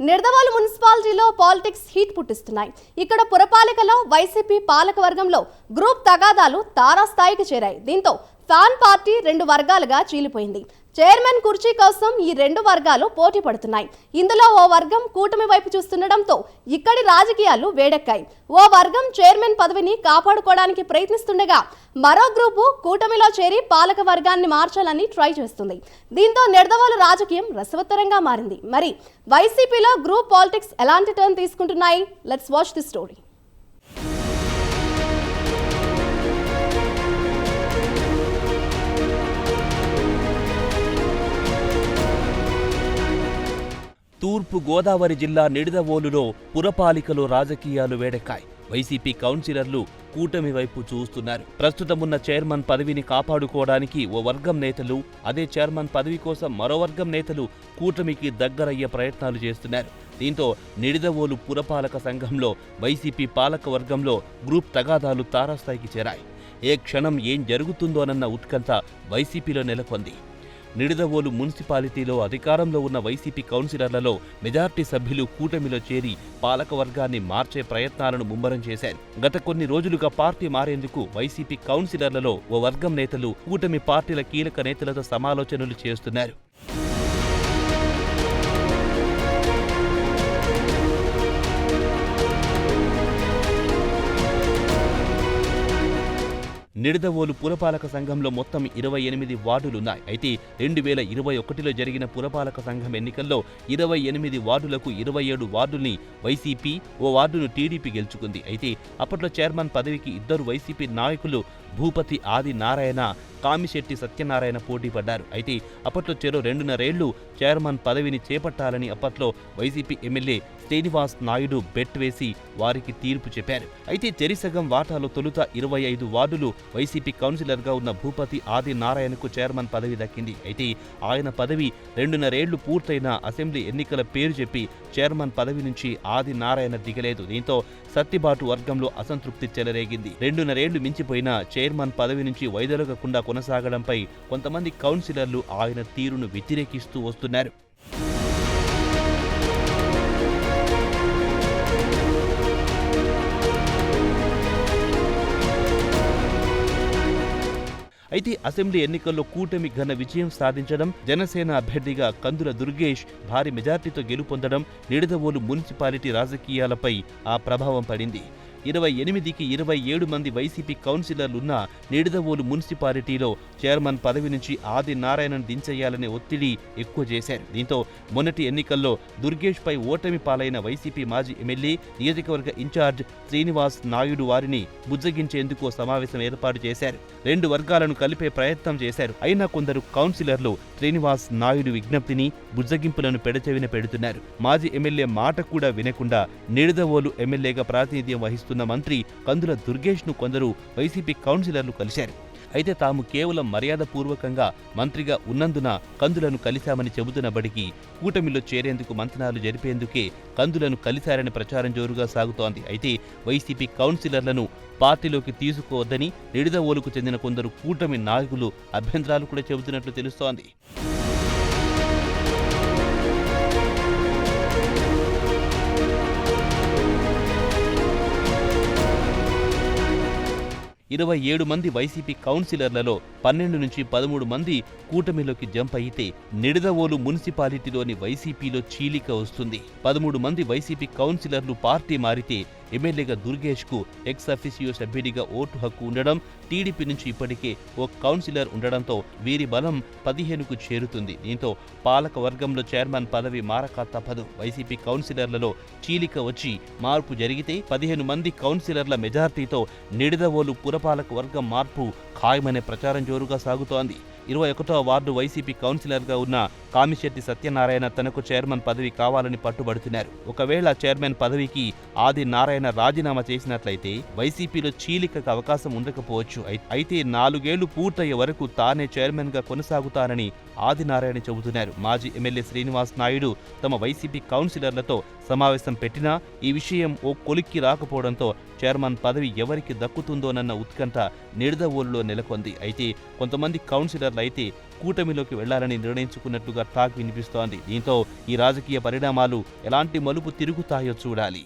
నిర్దవాలు మున్సిపాలిటీలో politics heat పుట్టిస్తున్నాయి. ఇక్కడ పురపాలికలో YCP పాలక వర్గంలో గ్రూప్ తగాదాలు తారాస్థాయికి చేరాయి. దీంతో ఫ్యాన్ పార్టీ రెండు వర్గాలుగా చీలిపోయింది. చైర్మన్ కుర్చీ కోసం ఈ రెండు వర్గాలు పోటీ పడుతున్నాయి. ఇందులో ఓ వర్గం కూటమి వైపు చూస్తుండటంతో ఇక్కడి రాజకీయాలు వేడెక్కాయి. ఓ వర్గం చైర్మన్ పదవిని కాపాడుకోవడానికి ప్రయత్నిస్తుండగా మరో గ్రూపు కూటమిలో చేరి పాలక వర్గాన్ని మార్చాలని ట్రై చేస్తుంది. దీంతో నిడదవోలు రాజకీయం రసవత్తరంగా మారింది. మరి వైసీపీలో గ్రూప్ పాలిటిక్స్ ఎలాంటి టర్న్ తీసుకుంటున్నాయి? లెట్స్ వాచ్ ది స్టోరీ తూర్పు గోదావరి జిల్లా నిడదవోలులో పురపాలికలో రాజకీయాలు వేడెక్కాయి. వైసీపీ కౌన్సిలర్లు కూటమి వైపు చూస్తున్నారు. ప్రస్తుతమున్న చైర్మన్ పదవిని కాపాడుకోవడానికి ఓ వర్గం నేతలు అదే చైర్మన్ పదవి కోసం మరో వర్గం నేతలు కూటమికి దగ్గరయ్యే ప్రయత్నాలు చేస్తున్నారు. దీంతో నిడిదవోలు పురపాలక సంఘంలో వైసీపీ పాలక వర్గంలో గ్రూప్ తగాదాలు తారాస్థాయికి చేరాయి. ఏ క్షణం ఏం జరుగుతుందోనన్న ఉత్కంఠ వైసీపీలో నెలకొంది. నిడదవోలు మున్సిపాలిటీలో అధికారంలో ఉన్న వైసీపీ కౌన్సిలర్లలో మెజార్టీ సభ్యులు కూటమిలో చేరి పాలక వర్గాన్ని మార్చే ప్రయత్నాలను ముమ్మరం చేశారు. గత కొన్ని రోజులుగా పార్టీ మారేందుకు వైసీపీ కౌన్సిలర్లలో ఓ వర్గం నేతలు కూటమి పార్టీల కీలక నేతలతో సమాలోచనలు చేస్తున్నారు. నిడదవోలు పురపాలక సంఘంలో మొత్తం ఇరవై ఎనిమిది వార్డులున్నాయి. అయితే రెండు వేల ఇరవై ఒకటిలో జరిగిన పురపాలక సంఘం ఎన్నికల్లో ఇరవై ఎనిమిది వార్డులకు ఇరవై ఏడు వార్డుల్ని వైసీపీ ఓ వార్డును టీడీపీ గెలుచుకుంది. అయితే అప్పట్లో చైర్మన్ పదవికి ఇద్దరు వైసీపీ నాయకులు భూపతి ఆది నారాయణ కామిశెట్టి సత్యనారాయణ పోటీ పడ్డారు. అయితే అప్పట్లో చెరో రెండున్నరేళ్ళు చైర్మన్ పదవిని చేపట్టాలని అప్పట్లో YCP MLA Srinivas Naidu bet వేసి వారికి తీర్పు చెప్పారు. అయితే చెరిసగం వాటాలో తొలుత ఇరవై ఐదు వార్డులు వైసీపీ కౌన్సిలర్గా ఉన్న భూపతి ఆది నారాయణకు చైర్మన్ పదవి దక్కింది. అయితే ఆయన పదవి రెండున్నరేళ్ళు పూర్తయిన అసెంబ్లీ ఎన్నికల పేరు చెప్పి చైర్మన్ పదవి నుంచి ఆది నారాయణ దిగలేదు. దీంతో సత్తిబాటు వర్గంలో అసంతృప్తి చెలరేగింది. రెండున్నరేళ్ళు మించిపోయిన చైర్మన్ పదవి నుంచి వైదొలగకుండా కొనసాగడంపై కొంతమంది కౌన్సిలర్లు ఆయన తీరును వ్యతిరేకిస్తూ వస్తున్నారు. అయితే అసెంబ్లీ ఎన్నికల్లో కూటమి ఘన విజయం సాధించడం జనసేన అభ్యర్థిగా కందుల దుర్గేష్ భారీ మెజార్టీతో గెలుపొందడం నిడదవోలు మున్సిపాలిటీ రాజకీయాలపై ఆ ప్రభావం పడింది. ఇరవై ఎనిమిదికి ఇరవై ఏడు మంది వైసీపీ కౌన్సిలర్లున్న నిడదవోలు మున్సిపాలిటీలో చైర్మన్ పదవి నుంచి ఆది నారాయణను దించేయాలనే ఒత్తిడి ఎక్కువ చేశారు. దీంతో మొన్నటి ఎన్నికల్లో దుర్గేష్ పై ఓటమి పాలైన వైసీపీ మాజీ ఎమ్మెల్యే నియోజకవర్గ ఇన్ఛార్జ్ శ్రీనివాస్ నాయుడు వారిని బుజ్జగించేందుకు సమావేశం ఏర్పాటు చేశారు. రెండు వర్గాలను కలిపే ప్రయత్నం చేశారు. అయినా కొందరు కౌన్సిలర్లు శ్రీనివాస్ నాయుడు విజ్ఞప్తిని బుజ్జగింపులను పెడచెవిన పెడుతున్నారు. మాజీ ఎమ్మెల్యే మాట కూడా వినకుండా నిడదవోలు ఎమ్మెల్యేగా ప్రాతినిధ్యం చేస్తున్న మంత్రి కందుల దుర్గేష్ను కొందరు వైసీపీ కౌన్సిలర్లు కలిశారు. అయితే తాము కేవలం మర్యాదపూర్వకంగా మంత్రిగా ఉన్నందున కందులను కలిశామని చెబుతున్నప్పటికీ కూటమిలో చేరేందుకు మంతనాలు జరిపేందుకే కందులను కలిశారని ప్రచారం జోరుగా సాగుతోంది. అయితే వైసీపీ కౌన్సిలర్లను పార్టీలోకి తీసుకోవద్దని నిడిదవోలుకు చెందిన కొందరు కూటమి నాయకులు అభ్యంతరాలు కూడా చెబుతున్నట్లు తెలుస్తోంది. ఇరవై ఏడు మంది వైసీపీ కౌన్సిలర్లలో పన్నెండు నుంచి పదమూడు మంది కూటమిలోకి జంప్ అయితే నిడదవోలు మున్సిపాలిటీలోని వైసీపీలో చీలిక వస్తుంది. పదమూడు మంది వైసీపీ కౌన్సిలర్లు పార్టీ మారితే ఎమ్మెల్యేగా దుర్గేష్కు ఎక్స్ సభ్యుడిగా ఓటు హక్కు ఉండడం టీడీపీ నుంచి ఇప్పటికే ఓ కౌన్సిలర్ ఉండడంతో వీరి బలం పదిహేనుకు చేరుతుంది. దీంతో పాలక వర్గంలో చైర్మన్ పదవి మారక తప్పదు వైసీపీ కౌన్సిలర్లలో చీలిక వచ్చి మార్పు జరిగితే పదిహేను మంది కౌన్సిలర్ల మెజార్టీతో నిడదవోలు పురపాలక వర్గం మార్పు ఖాయమనే ప్రచారం జోరుగా సాగుతోంది. ఇరవై ఒకటో వార్డు వైసీపీ కౌన్సిలర్గా ఉన్న కామిశెట్టి సత్యనారాయణ తనకు చైర్మన్ పదవి కావాలని పట్టుబడుతున్నారు. ఒకవేళ చైర్మన్ పదవికి ఆది నారాయణ ఆయన రాజీనామా చేసినట్లయితే వైసీపీలో చీలికకు అవకాశం ఉండకపోవచ్చు. అయితే నాలుగేళ్ళు పూర్తయ్యే వరకు తానే చైర్మన్గా కొనసాగుతానని ఆదినారాయణ చెబుతున్నారు. మాజీ ఎమ్మెల్యే శ్రీనివాస్ నాయుడు తమ వైసీపీ కౌన్సిలర్లతో సమావేశం పెట్టినా ఈ విషయం ఓ కొలిక్కి రాకపోవడంతో చైర్మన్ పదవి ఎవరికి దక్కుతుందోనన్న ఉత్కంఠ నిడదవోలులో నెలకొంది. అయితే కొంతమంది కౌన్సిలర్లు అయితే కూటమిలోకి వెళ్ళాలని నిర్ణయించుకున్నట్టుగా టాక్ వినిపిస్తోంది. దీంతో ఈ రాజకీయ పరిణామాలు ఎలాంటి మలుపు తిరుగుతాయో చూడాలి.